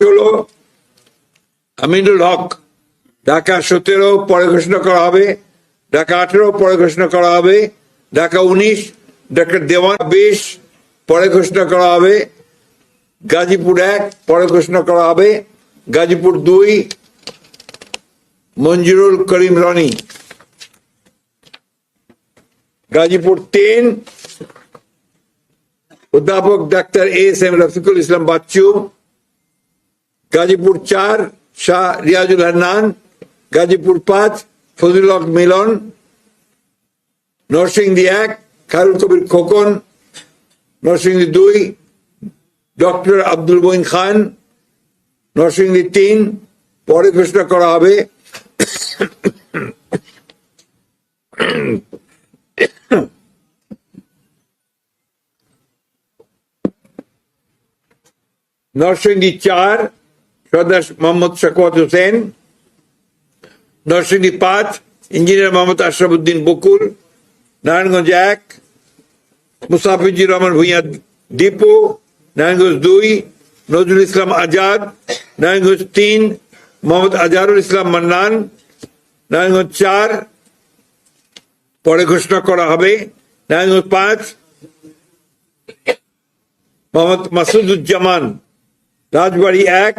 হলো আমিনুল হক ঢাকা সতেরো, পরে ঘোষণা করা হবে। ঢাকা আঠেরো, পরে ঘোষণা করা হবে। ঢাকা উনিশ, ঢাকা দেওয়ান বিশ, পরে ঘোষণা করা হবে। গাজীপুর এক, পরে ঘোষণা করা হবে। গাজীপুর দুই, মঞ্জুরুল করিম রনি। গাজীপুর তিন, অধ্যাপক doctor S M Rafiqul Islam Bachchu. Gazipur চার, শাহ রিয়াজুল হান্নান, গাজীপুর পাঁচ, ফজলুল মিলন, নরসিংদী এক, খায়রুল কবির খোকন, নরসিংদী দুই, ডক্টর আব্দুল মঈন খান, নরসিংদী তিন, পরে ঘোষণা করা হবে। নরসিংদী চার সর্দার মোহাম্মদ শাকওয়াত হোসেন নরসিংদী পাঁচ ইঞ্জিনিয়ার মোহাম্মদ আশরাফুদ্দিন বকুল নারায়ণগঞ্জ এক মুসাফিজুর রহমান ভূঁইয়া দীপু নারায়ণগঞ্জ দুই নজরুল ইসলাম আজাদ নারায়ণগঞ্জ তিন মোহাম্মদ আজহারুল ইসলাম মান্নান নারায়ণগঞ্জ চার পরে ঘোষণা করা হবে। নারায়ণগঞ্জ পাঁচ মোহাম্মদ মাসুদুজ্জামান রাজবাড়ী এক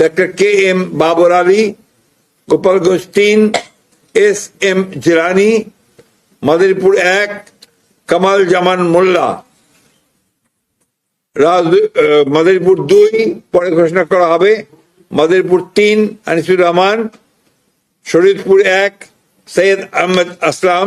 doctor K M Babar Ali Gopalganj তিন এস এম জিরানি মাদারীপুর এক কামাল জামান মোল্লা মাদারীপুর দুই, পরে ঘোষণা করা হবে। মাদারীপুর তিন, আনিসুর রহমান। শরীদপুর এক, সৈয়দ আহমেদ আসলাম।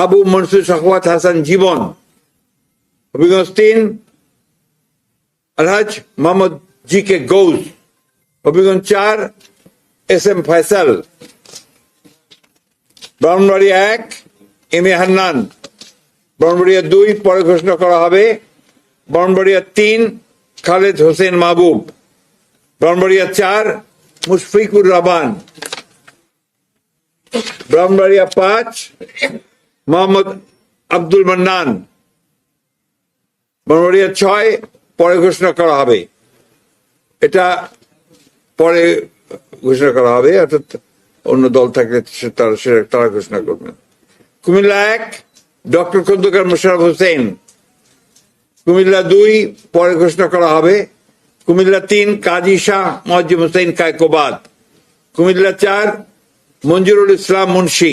আবু মনসুর শখওয়াত হাসান জীবন। হবিগঞ্জ তিন, আলহাজ মোহাম্মদ জি কে গৌস। হবিগঞ্জ চার, এস এম ফয়সাল। ব্রাহ্মণবাড়িয়া এক, এম এ হান্নান। ব্রাহ্মণবাড়িয়া দুই, পরে ঘোষণা করা হবে। ব্রাহ্মণবাড়িয়া তিন, খালেদ হোসেন মাহবুব। ব্রাহ্মণবাড়িয়া চার, মুশফিকুর রহমান। ব্রাহ্মণবাড়িয়া পাঁচ মোহাম্মদ আব্দুল মান্নান। ব্রাহ্মণবাড়িয়া ছয়, পরে ঘোষণা করা হবে। এটা পরে ঘোষণা করা হবে, অর্থাৎ অন্য দল থাকলে তারা তারা ঘোষণা করবেন কুমিল্লা এক, ডক্টর খন্দকার মোশারফ হোসেন। কুমিল্লা দুই, পরে ঘোষণা করা হবে। কুমিল্লা তিন, কাজী শাহ মজিম হোসেন কায়কোবাদ। কুমিল্লা চার, মঞ্জুরুল ইসলাম মুন্সি।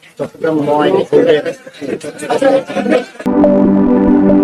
চট্টগ্রাম নয়